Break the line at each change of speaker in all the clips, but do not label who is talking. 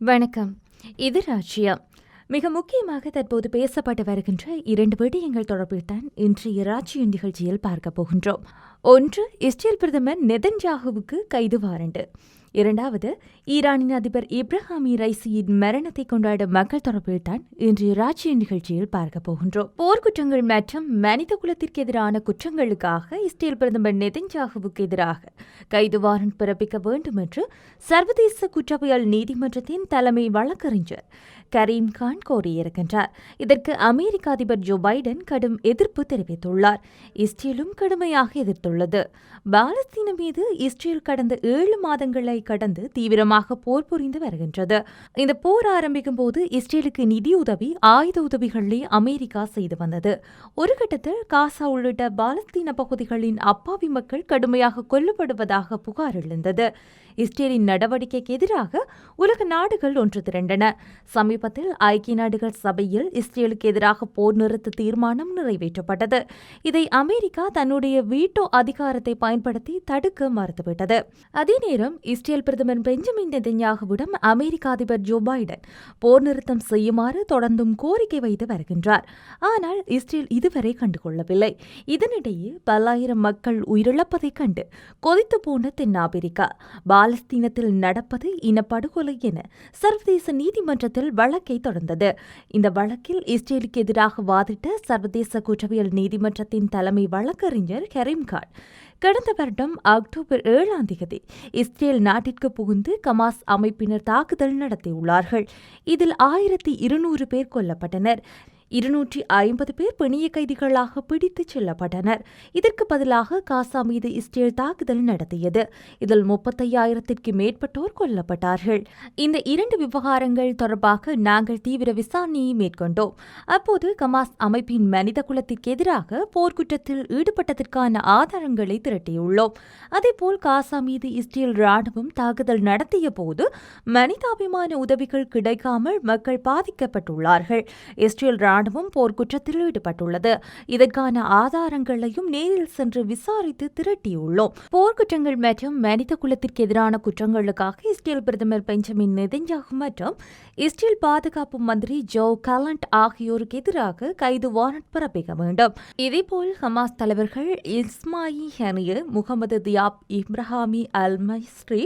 வணக்கம். இது ராஜ்யா. மிக முக்கியமாக தற்போது பேசப்பட்டு வருகின்ற இரண்டு விடயங்கள் தொடர்பில் தான் இன்றைய ராஜ்ய நிகழ்ச்சியில் பார்க்க போகின்றோம். ஒன்று இஸ்ரேல் பிரதமர் நெதன்ஜாகுவுக்கு கைது வாரண்டு. இரண்டாவது ஈரானின் அதிபர் இப்ராஹாமி ரைசியின் மரணத்தை கொண்டாடும் மக்கள் தொடர்பில் தான் இன்று ராஜ்ய நிகழ்ச்சியில் பார்க்க போகின்றோம். போர்க்குற்றங்கள் மற்றும் மனித குலத்திற்கு எதிரான குற்றங்களுக்காக இஸ்ரேல் பிரதமர் நெதன்ஜாகுவுக்கு எதிராக கைது வாரண்ட் பிறப்பிக்க வேண்டும் என்று சர்வதேச குற்றவியல் நீதிமன்றத்தின் தலைமை வழக்கறிஞர் கரீம் கான் கோரியிருக்கின்றார். இதற்கு அமெரிக்க அதிபர் ஜோ பைடன் கடும் எதிர்ப்பு தெரிவித்துள்ளார். இஸ்ரேலும் கடுமையாக எதிர்த்துள்ளது. பாலஸ்தீன மீது இஸ்ரேல் கடந்த ஏழு மாதங்களை கடந்து தீவிரமாக போர் புரிந்து வருகின்றது. இந்த போர் ஆரம்பிக்கும் போது இஸ்ரேலுக்கு நிதியுதவி ஆயுத உதவிகளை அமெரிக்கா செய்து வந்தது. ஒரு கட்டத்தில் காசா உள்ளிட்ட பாலஸ்தீன பகுதிகளின் அப்பாவி மக்கள் கடுமையாக கொல்லப்படுவதாக புகார் எழுந்தது. இஸ்ரேலின் நடவடிக்கைக்கு எதிராக உலக நாடுகள் ஒன்று திரண்டன. சமீபத்தில் ஐக்கிய நாடுகள் சபையில் இஸ்ரேலுக்கு எதிராக போர் நிறுத்த தீர்மானம் நிறைவேற்றப்பட்டது. இதை அமெரிக்கா தன்னுடைய வீட்டோ அதிகாரத்தை பயன்படுத்தி தடுக்க மறுத்துவிட்டது. அதே நேரம் இஸ்ரேல் பிரதமர் பெஞ்சமின் நெதன்யாகுவிடம் அமெரிக்க அதிபர் ஜோ பைடன் போர் நிறுத்தம் செய்யுமாறு தொடர்ந்தும் கோரிக்கை வைத்து வருகின்றார். ஆனால் இஸ்ரேல் இதுவரை கண்டுகொள்ளவில்லை. இதனிடையே பல்லாயிரம் மக்கள் உயிரிழப்பதைக் கண்டு கொதித்து போன தென்னாப்பிரிக்கா. பாலஸ்தீனத்தில் நடப்பது இனப்படுகொலை என சர்வதேச நீதிமன்றத்தில் வழக்கை தொடர்ந்தது. இந்த வழக்கில் இஸ்ரேலுக்கு எதிராக வாதிட்ட சர்வதேச குற்றவியல் நீதிமன்றத்தின் தலைமை வழக்கறிஞர் கரீம்கான் கடந்த வருடம் அக்டோபர் ஏழாம் தேதி இஸ்ரேல் நாட்டிற்கு புகுந்து கமாஸ் அமைப்பினர் தாக்குதல் நடத்தியுள்ளார்கள். இதில் ஆயிரத்தி இருநூறு பேர் கொல்லப்பட்டனர். இருநூற்றி ஐம்பது பேர் பிணிய கைதிகளாக பிடித்துச் செல்லப்பட்டனர். இதற்கு பதிலாக காசா மீது இஸ்ரேல் தாக்குதல் நடத்தியது. இதில் முப்பத்தையாயிரத்திற்கு மேற்பட்டோர் கொல்லப்பட்டார்கள். இந்த இரண்டு விவகாரங்கள் தொடர்பாக நாங்கள் தீவிர விசாரணையை மேற்கொண்டோம். அப்போது கமாஸ் அமைப்பின் மனித குலத்திற்கு எதிராக போர்க்குற்றத்தில் ஈடுபட்டதற்கான ஆதாரங்களை திரட்டியுள்ளோம். அதேபோல் காசா மீது இஸ்ரேல் ராணுவம் தாக்குதல் நடத்திய போது மனிதாபிமான உதவிகள் கிடைக்காமல் மக்கள் பாதிக்கப்பட்டுள்ளார்கள். இஸ்ரேல் ராணுவம் போர்க்குற்றத்தில் ஈடுபட்டுள்ளது. இதற்கான ஆதாரங்களையும் நேரில் சென்று விசாரித்து திரட்டியுள்ளோம். போர்க்குற்றங்கள் மற்றும் மனித குலத்திற்கு எதிரான குற்றங்களுக்காக இஸ்ரேல் பிரதமர் பெஞ்சமின் நெதன்யாகு மற்றும் இஸ்ரேல் பாதுகாப்பு மந்திரி ஜோ கலண்ட் ஆகியோருக்கு எதிராக கைது வாரண்ட் பிறப்பிக்க வேண்டும். இதேபோல் ஹமாஸ் தலைவர்கள் Ismail Haniyeh Mohammed Deif Ibrahim al Masri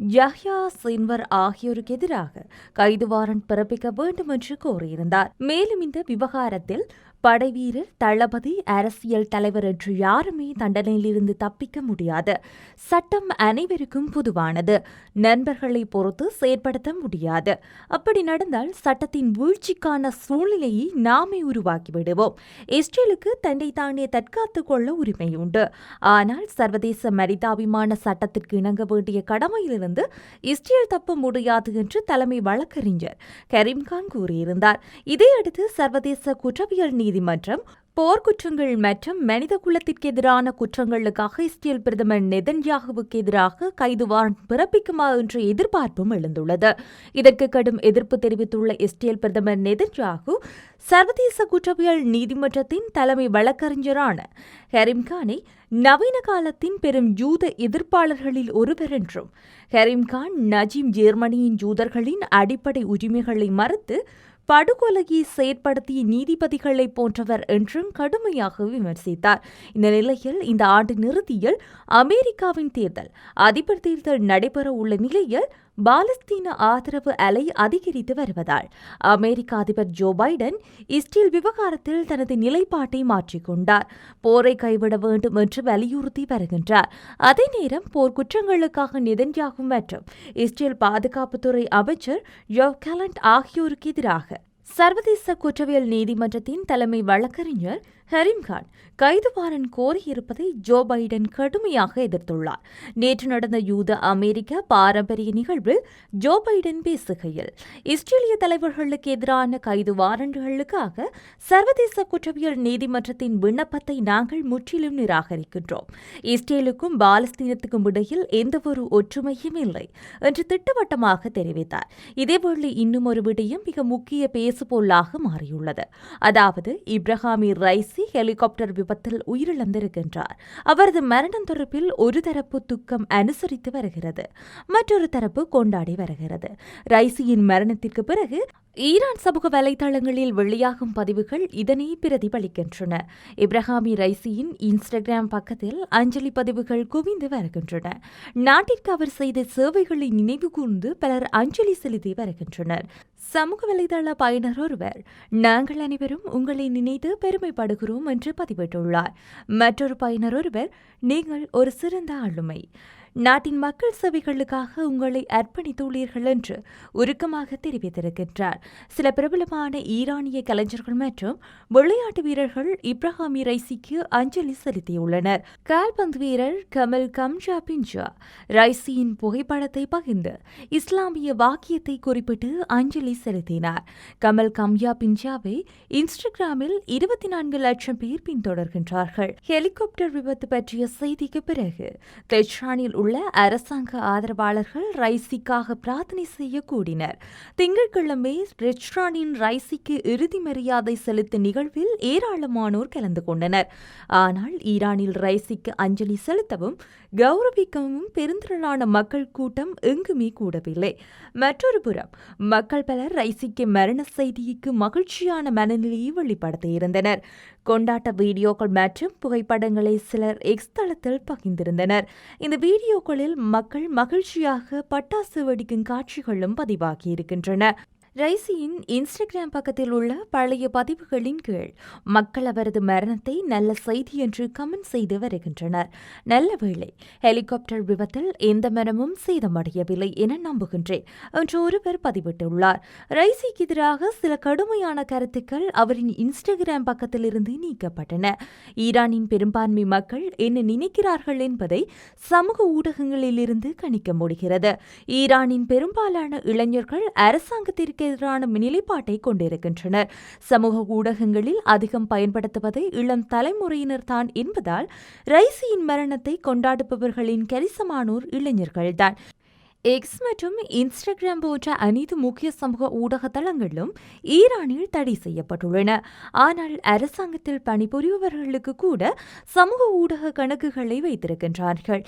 Yahya Sinwar ஆகியோருக்கு எதிராக கைது வாரண்ட் பிறப்பிக்க வேண்டும் என்று கோரியிருந்தார். மேலும் இந்த விவகாரத்தில் படைவீரர் தளபதி அரசியல் தலைவர் என்று யாருமே தண்டனையிலிருந்து தப்பிக்க முடியாது. சட்டம் அனைவருக்கும் பொதுவானது. நண்பர்களை பொறுத்து செயற்படுத்த முடியாது. அப்படி நடந்தால் சட்டத்தின் வீழ்ச்சிக்கான சூழ்நிலையை நாமே உருவாக்கிவிடுவோம். இஸ்ரேலுக்கு தன்னை தானே தற்காத்துக் கொள்ள உரிமை உண்டு ஆனால் சர்வதேச மனிதாபிமான சட்டத்திற்கு இணங்க வேண்டிய கடமையிலிருந்து இஸ்ரேல் தப்ப முடியாது என்று தலைமை வழக்கறிஞர் கரீம்கான் கூறியிருந்தார். இதையடுத்து சர்வதேச குற்றவியல் நீதி நீதிமன்றம் போர்க்குற்றங்கள் மற்றும் மனித குலத்திற்கு எதிரான குற்றங்களுக்காக இஸ்ரேல் பிரதமர் நெதன்யாகுவுக்கு எதிராக கைது வாரண்ட் பிறப்பிக்குமா என்ற எதிர்பார்ப்பும் எழுந்துள்ளது. இதற்கு கடும் எதிர்ப்பு தெரிவித்துள்ள இஸ்ரேல் பிரதமர் நெதன்யாகு சர்வதேச குற்றவியல் நீதிமன்றத்தின் தலைமை வழக்கறிஞரான ஹெரிம்கானை நவீன காலத்தின் பெரும் யூத எதிர்ப்பாளர்களில் ஒருவர் என்றும் ஹெரிம்கான் நஜீம் ஜெர்மனியின் யூதர்களின் அடிப்படை உரிமைகளை மறுத்து படுகொலையை செயற்படுத்திய நீதிபதிகளை போன்றவர் என்றும் கடுமையாக விமர்சித்தார். இந்த நிலையில் இந்த ஆண்டு நிறுதியில் அமெரிக்காவின் தேர்தல் அதிபர் தேர்தல் நடைபெற உள்ள நிலையில் பாலஸ்தீன ஆதரவு அலை அதிகரித்து வருவதால் அமெரிக்க அதிபர் ஜோ பைடன் இஸ்ரேல் விவகாரத்தில் தனது நிலைப்பாட்டை மாற்றிக்கொண்டார். போரை கைவிட வேண்டும் என்று வலியுறுத்தி வருகின்றார். அதே நேரம் போர் குற்றங்களுக்காக நிதன்யாகும் மற்றும் இஸ்ரேல் பாதுகாப்புத்துறை அமைச்சர் யோவ் கலண்ட் ஆகியோருக்கு எதிராக சர்வதேச குற்றவியல் நீதிமன்றத்தின் தலைமை வழக்கறிஞர் ஹரீம்கான் கைது வாரன் கோரியிருப்பதை ஜோ பைடன் கடுமையாக எதிர்த்துள்ளார். நேற்று நடந்த யூத அமெரிக்க பாரம்பரிய நிகழ்வில் ஜோ பைடன் பேசுகையில் இஸ்ரேலிய தலைவர்களுக்கு எதிரான கைது வாரண்டுகளுக்காக சர்வதேச குற்றவியல் நீதிமன்றத்தின் விண்ணப்பத்தை நாங்கள் முற்றிலும் நிராகரிக்கின்றோம். இஸ்ரேலுக்கும் பாலஸ்தீனத்துக்கும் இடையில் எந்தவொரு ஒற்றுமையும் இல்லை என்று திட்டவட்டமாக தெரிவித்தார். இதேவேளை இன்னும் ஒரு விடயம் மிக முக்கிய பேசுபொருளாக மாறியுள்ளது. அதாவது இப்ரஹாமி ரைசி ஹெலிகாப்டர் விபத்தில் உயிரிழந்திருக்கின்றார். அவரது மரணம் தொடர்பில் ஒரு தரப்பு துக்கம் அனுசரித்து வருகிறது. மற்றொரு தரப்பு கொண்டாடி வருகிறது. ரைசியின் மரணத்திற்கு பிறகு ஈரான் சமூக வலைதளங்களில் வெளியாகும் பதிவுகள் இதனை பிரதிபலிக்கின்றன. இப்ரஹாமி ரைசியின் இன்ஸ்டாகிராம் பக்கத்தில் அஞ்சலி பதிவுகள் குவிந்து வருகின்றன. நாட்டிற்கு அவர் செய்த சேவைகளை நினைவு கூர்ந்து பலர் அஞ்சலி செலுத்தி வருகின்றனர். சமூக வலைதள பயனர் ஒருவர் நாங்கள் அனைவரும் உங்களை நினைத்து பெருமைப்படுகிறோம் என்று பதிவிட்டுள்ளார். மற்றொரு பயனர் ஒருவர் நீங்கள் ஒரு சிறந்த ஆளுமை. நாட்டின் மக்கள் சேவைகளுக்காக உங்களை அர்ப்பணித்துள்ளீர்கள் என்று உருக்கமாக தெரிவித்திருக்கின்றார். சில பிரபலமான ஈரானிய கலைஞர்கள் மற்றும் விளையாட்டு வீரர்கள் இப்ராஹாமி ரைசிக்கு அஞ்சலி செலுத்தியுள்ளனர். கால்பந்து வீரர் கமல் கம்ஜா பின்ஜா ரைசியின் புகைப்படத்தை பகிர்ந்து இஸ்லாமிய வாக்கியத்தை குறிப்பிட்டு அஞ்சலி செலுத்தினார். கமல் கம்யா பின்ஜாவை இன்ஸ்டாகிராமில் இருபத்தி நான்கு லட்சம் பேர் பின்தொடர்கின்றார்கள். ஹெலிகாப்டர் விபத்து பற்றிய செய்திக்கு பிறகு தெஹ்ரானில் உள்ள அரசாங்க ஆதரவாளர்கள் ரைசிக்காக பிரார்த்தனை செய்ய கூடினர். திங்கட்கிழமை ரெஸ்டானின் ரைசிக்கு இறுதி மரியாதை செலுத்தும் நிகழ்வில் ஏராளமானோர் கலந்து கொண்டனர். ஆனால் ஈரானில் ரைசிக்கு அஞ்சலி செலுத்தவும் கௌரவிக்கவும் பெருந்திரளான மக்கள் கூட்டம் எங்குமே கூடவில்லை. மற்றொரு புறம் மக்கள் பலர் ரைசிக்கு மரண செய்திக்கு மகிழ்ச்சியான மனநிலையை வெளிப்படுத்தியிருந்தனர் கொண்டாட்ட வீடியோக்கள் மற்றும் புகைப்படங்களை சிலர் எக்ஸ் தளத்தில் பகிர்ந்திருந்தனர். இந்த வீடியோக்களில் மக்கள் மகிழ்ச்சியாக பட்டாசு வெடிக்கும் காட்சிகளும் பதிவாகியிருக்கின்றன ரைசியின் இன்ஸ்டாகிராம் பக்கத்தில் உள்ள பழைய பதிவுகளின் கீழ் மக்கள் அவரது மரணத்தை நல்ல செய்தி என்று கமெண்ட் செய்து வருகின்றனர். நல்ல வேளை ஹெலிகாப்டர் விபத்தில் எந்த மரமும் சேதமடையவில்லை என நம்புகின்றேன் என்று ஒருவர் பதிவிட்டுள்ளார். ரைசிக்கு எதிராக சில கடுமையான கருத்துக்கள் அவரின் இன்ஸ்டாகிராம் பக்கத்திலிருந்து நீக்கப்பட்டன. ஈரானின் பெரும்பான்மை மக்கள் என்ன நினைக்கிறார்கள் என்பதை சமூக ஊடகங்களிலிருந்து கணிக்க முடிகிறது. ஈரானின் பெரும்பாலான இளைஞர்கள் அரசாங்கத்திற்கு எதிரான நிலைப்பாட்டை கொண்டிருக்கின்றனர். சமூக ஊடகங்களில் அதிகம் பயன்படுத்துவதை இளம் தலைமுறையினர் தான் என்பதால் ரைசியின் மரணத்தை கொண்டாடுபவர்களின் கரிசமானோர் இளைஞர்கள்தான். எக்ஸ் மற்றும் இன்ஸ்டாகிராம் போன்ற அனைத்து முக்கிய சமூக ஊடக தளங்களும் ஈரானில் தடை செய்யப்பட்டுள்ளன. ஆனால் அரசாங்கத்தில் பணிபுரிபவர்களுக்கு கூட சமூக ஊடக கணக்குகளை வைத்திருக்கின்றார்கள்.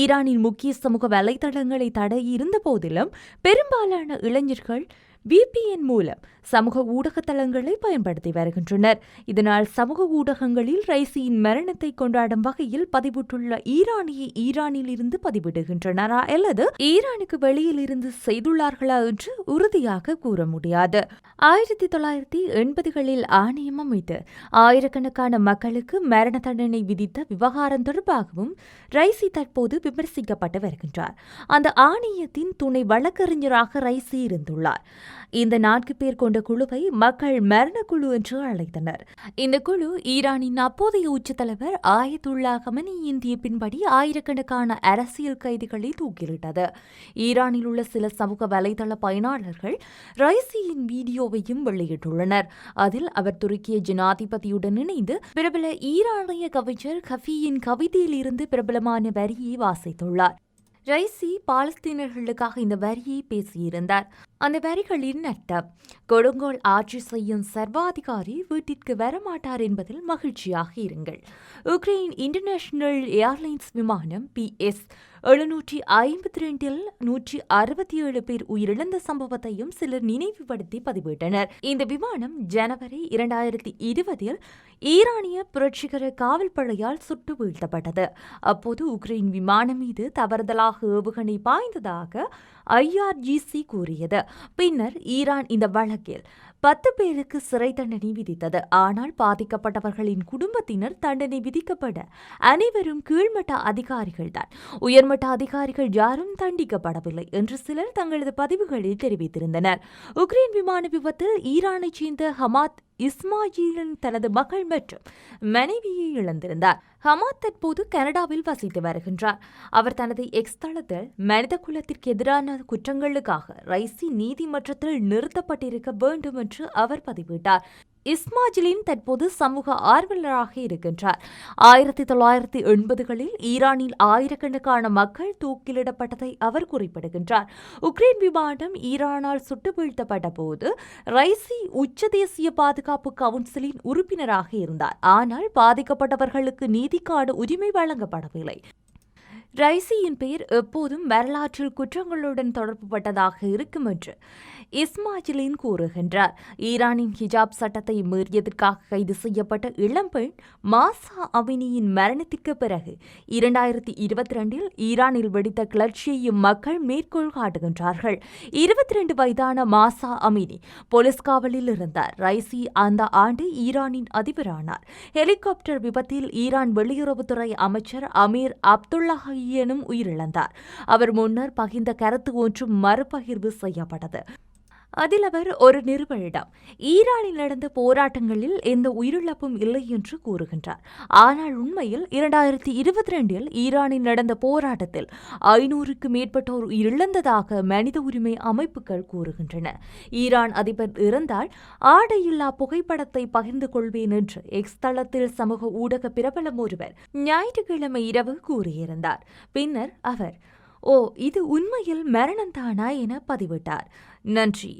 ஈரானின் முக்கிய சமூக வலைதளங்களை தடை இருந்த போதிலும் பெரும்பாலான இளைஞர்கள் விபிஎன் மூலம் சமூக ஊடக தளங்களை பயன்படுத்தி வருகின்றனர். இதனால் சமூக ஊடகங்களில் ரைசியின் மரணத்தை கொண்டாடும் வகையில் பதிவிட்டுள்ள ஈரானியை ஈரானில் இருந்து பதிவிடுகின்றனரா அல்லது ஈரானுக்கு வெளியில் இருந்து செய்துள்ளார்களா என்று உறுதியாக கூற முடியாது. ஆயிரத்தி தொள்ளாயிரத்தி எண்பதுகளில் ஆணையம் அமைத்து ஆயிரக்கணக்கான மக்களுக்கு மரண தண்டனை விதித்த விவகாரம் தொடர்பாகவும் ரைசி தற்போது விமர்சிக்கப்பட்டு வருகின்றார். அந்த ஆணையத்தின் துணை வழக்கறிஞராக ரைசி இருந்துள்ளார். இந்த நான்கு பேர் கொண்ட குழுவை மக்கள் மரண குழு என்று அழைத்தனர். இந்த குழு ஈரானின் அப்போதைய உச்சத்தலைவர் ஆயத்துல்லா ஆயத்துல்லா இந்திய பின்படி ஆயிரக்கணக்கான அரசியல் கைதிகளை தூக்கிலிட்டது. ஈரானில் உள்ள சில சமூக வலைதள பயனாளர்கள் ரைசியின் வீடியோவையும் வெளியிட்டுள்ளனர். அதில் அவர் துருக்கிய ஜனாதிபதியுடன் இணைந்து பிரபல ஈரானிய கவிஞர் கஃபியின் கவிதையில் இருந்து பிரபலமான வரியை வாசித்துள்ளார். ரைசி பாலஸ்தீனர்களுக்காக இந்த வரியை பேசியிருந்தார். அந்த வரிகளின் அர்த்தம் கொடுங்கோல் ஆட்சி செய்யும் சர்வாதிகாரி வீட்டிற்கு வரமாட்டார் என்பதில் மகிழ்ச்சியாக இருங்கள். உக்ரைன் இன்டர்நேஷனல் ஏர்லைன்ஸ் விமானம் பி எஸ் எழுநூற்றி ஐம்பத்தி ரெண்டில் நூற்றி அறுபத்தி ஏழு பேர் உயிரிழந்த சம்பவத்தையும் சிலர் நினைவுபடுத்தி பதிவிட்டனர். இந்த விமானம் ஜனவரி இரண்டாயிரத்தி இருபதில் ஈரானிய புரட்சிகர காவல் படையால் சுட்டு வீழ்த்தப்பட்டது. அப்போது உக்ரைன் விமானம் மீது தவறுதலாக ஏவுகணை பாய்ந்ததாக ஐஆர்ஜிசி கூறியது. பின்னர் ஈரான் இந்த வழக்கில் பத்து பேருக்கு சிறை தண்டனை விதித்தது. ஆனால் பாதிக்கப்பட்டவர்களின் குடும்பத்தினர் தண்டனை விதிக்கப்பட அனைவரும் கீழ்மட்ட அதிகாரிகள்தான். உயர்மட்ட அதிகாரிகள் யாரும் தண்டிக்கப்படவில்லை என்று சிலர் தங்களது பதிவுகளில் தெரிவித்திருந்தனர். உக்ரைன் விமான விபத்தில் ஈரானைச் சேர்ந்த ஹமாத் இஸ்மாயிலின் தனது மகள் மற்றும் மனைவியை இழந்திருந்தார். ஹமாத் தற்போது கனடாவில் வசித்து வருகின்றார். அவர் தனது எக்ஸ் தளத்தில் மனித குலத்திற்கு எதிரான குற்றங்களுக்காக ரைசி நீதிமன்றத்தில் நிறுத்தப்பட்டிருக்க வேண்டும் என்று அவர் பதிவிட்டார். இஸ்மாஜிலின் தற்போது சமூக ஆர்வலராக இருக்கின்றார். ஆயிரத்தி தொள்ளாயிரத்தி எண்பதுகளில் ஈரானில் ஆயிரக்கணக்கான மக்கள் தூக்கிலிடப்பட்டதை அவர் குறிப்பிடுகின்றார். உக்ரைன் விமானம் ஈரானால் சுட்டு வீழ்த்தப்பட்ட போது ரைசி உச்ச தேசிய பாதுகாப்பு கவுன்சிலின் உறுப்பினராக இருந்தார். ஆனால் பாதிக்கப்பட்டவர்களுக்கு நீதிக்கான உரிமை வழங்கப்படவில்லை. ரைசியின் பெயர் எப்போதும் வரலாற்றில் குற்றங்களுடன் தொடர்புபட்டதாக இருக்கும் என்று இஸ்மாஜிலின் கூறுகின்றார். ஈரானின் ஹிஜாப் சட்டத்தை மீறியதற்காக கைது செய்யப்பட்ட இளம்பெண் மாசா அவினியின் மரணத்திற்கு பிறகு இரண்டாயிரத்தி இருபத்தி ரெண்டில் ஈரானில் வெடித்த கிளர்ச்சியையும் மக்கள் மேற்கோள் காட்டுகின்றார்கள். இருபத்தி ரெண்டு வயதான மாசா அமினி போலீஸ் காவலில் இருந்தார். ரைசி அந்த ஆண்டு ஈரானின் அதிபரானார். ஹெலிகாப்டர் விபத்தில் ஈரான் வெளியுறவுத்துறை அமைச்சர் அமீர் அப்துல்லாஹி அப்துல்லாஹியனும் உயிரிழந்தார். அவர் முன்னர் பகிர்ந்த கருத்து ஒன்றும் மறுபகிர்வு செய்யப்பட்டது. அதில் அவர் ஒரு நிருபரிடம் ஈரானில் நடந்த போராட்டங்களில் எந்த உயிரிழப்பும் இல்லை என்று கூறுகின்றார். ஆனால் உண்மையில் இரண்டாயிரத்தி இருபத்தி ரெண்டில் ஈரானில் நடந்த போராட்டத்தில் ஐநூறுக்கு மேற்பட்டோர் உயிரிழந்ததாக மனித உரிமை அமைப்புகள் கூறுகின்றன. ஈரான் அதிபர் இறந்தால் ஆடையில்லா புகைப்படத்தை பகிர்ந்து கொள்வேன் என்று எக்ஸ் தளத்தில் சமூக ஊடக பிரபலம் ஒருவர் ஞாயிற்றுக்கிழமை இரவு கூறியிருந்தார். பின்னர் அவர் ஓ இது உண்மையில் மரணம்தானா என பதிவிட்டார். நன்றி